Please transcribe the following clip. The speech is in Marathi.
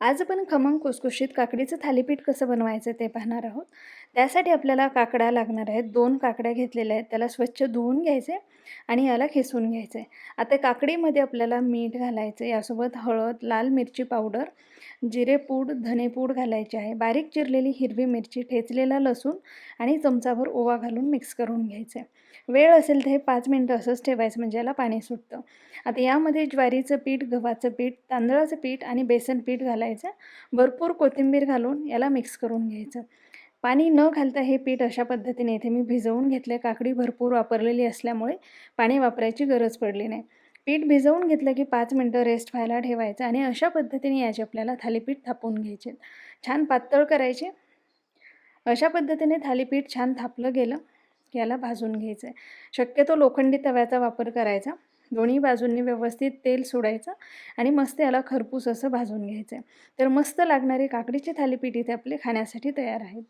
आज आपण खमंग कुसकुशीत काकडीचं थालीपीठ कसं बनवायचं ते पाहणार आहोत. त्यासाठी आपल्याला काकड्या लागणार आहेत. दोन काकड्या घेतलेल्या आहेत. त्याला स्वच्छ धुवून घ्यायचे आणि याला खिसून घ्यायचे. आता काकडीमध्ये आपल्याला मीठ घालायचं. यासोबत हळद लाल मिरची पावडर जिरेपूड धनेपूड घालायचे आहे. बारीक चिरलेली हिरवी मिरची ठेचलेला लसूण आणि चमचाभर ओवा घालून मिक्स करून घ्यायचे. वेळ असेल तर हे पाच मिनटं असंच ठेवायचं म्हणजे याला पाणी सुटतं. आता यामध्ये ज्वारीचं पीठ गव्हाचं पीठ तांदळाचं पीठ आणि बेसन पीठ घालायचं. भरपूर कोथिंबीर घालून याला मिक्स करून घ्यायचं. पाणी न घालता हे पीठ अशा पद्धतीने इथे मी भिजवून घेतले. काकडी भरपूर वापरलेली असल्यामुळे पाणी वापरायची गरज पडली नाही. पीठ भिजवून घेतलं की पाच मिनटं रेस्ट व्हायला ठेवायचं आणि अशा पद्धतीने याचे आपल्याला थालीपीठ थापून घ्यायचे. छान पातळ करायचे. अशा पद्धतीने थालीपीठ छान थापलं गेलं की याला भाजून घ्यायचं आहे शक्यतो लोखंडी तव्याचा वापर करायचा. दोन्ही बाजूंनी व्यवस्थित तेल सोडायचं आणि मस्त याला खरपूस असं भाजून घ्यायचं. आहे तर मस्त लागणारे काकडीची थालीपीठ इथे आपले खाण्यासाठी तयार आहेत.